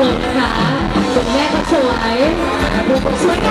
คุณนะคะคุณแม่ก็สวยสวย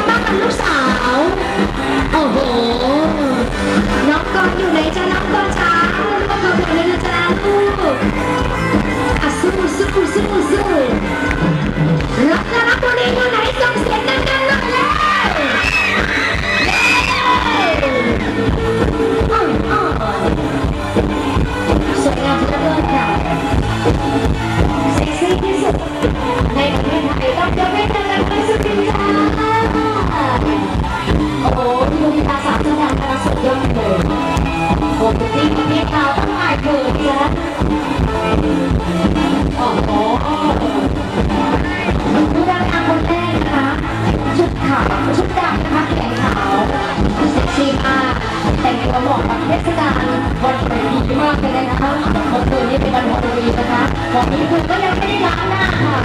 แต่งตัวเหมาะกับเทศกาลวันเกิดดีมากเลยนะคะเมื่อคืนนี้เป็นวันฮอลโลวีนนะคะวันนี้คุณก็ยังไม่ได้ล้างหน้าค่ะ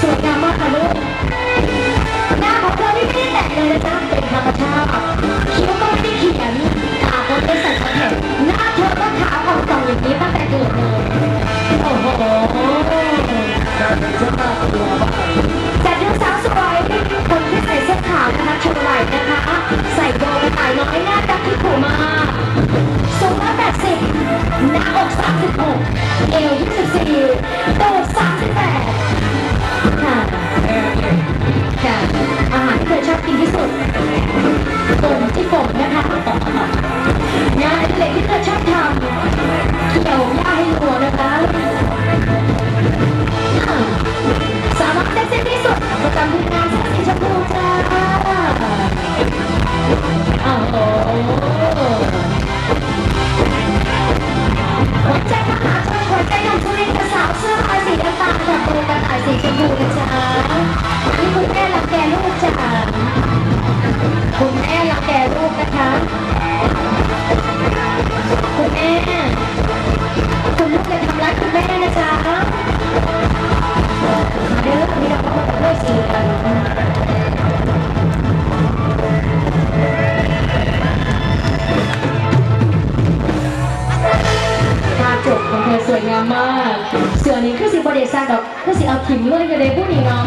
สวยงามมากค่ะลูกหน้าของเธอนี่ไม่ได้แต่งเลยนะจ๊ะเป็นธรรมชาติคิ้วก็ไม่ได้เขียนตาก็ไม่ได้ใส่คอนแทคหน้าเธอก็ขาวของส่องอย่างนี้ตั้งแต่เกิดเลยโอ้โหจัดดูสาวสวยคนที่ใส่เสื้อขาวนะคะโชว์ไหล่นะคะ ใส่โบว์กระต่ายน้อยหน้า หน้าอกสามสิบหกเอวยี่สิบสี่ตูดสามสิบแปดค่ะค่ะอาหารที่เธอชอบกินที่สุดตรงที่ผมนะคะ มาก เสือนี้คือสิบประเดชาดอกคือสิเอาขิมเลยกันเลยผู้นี้เนาะ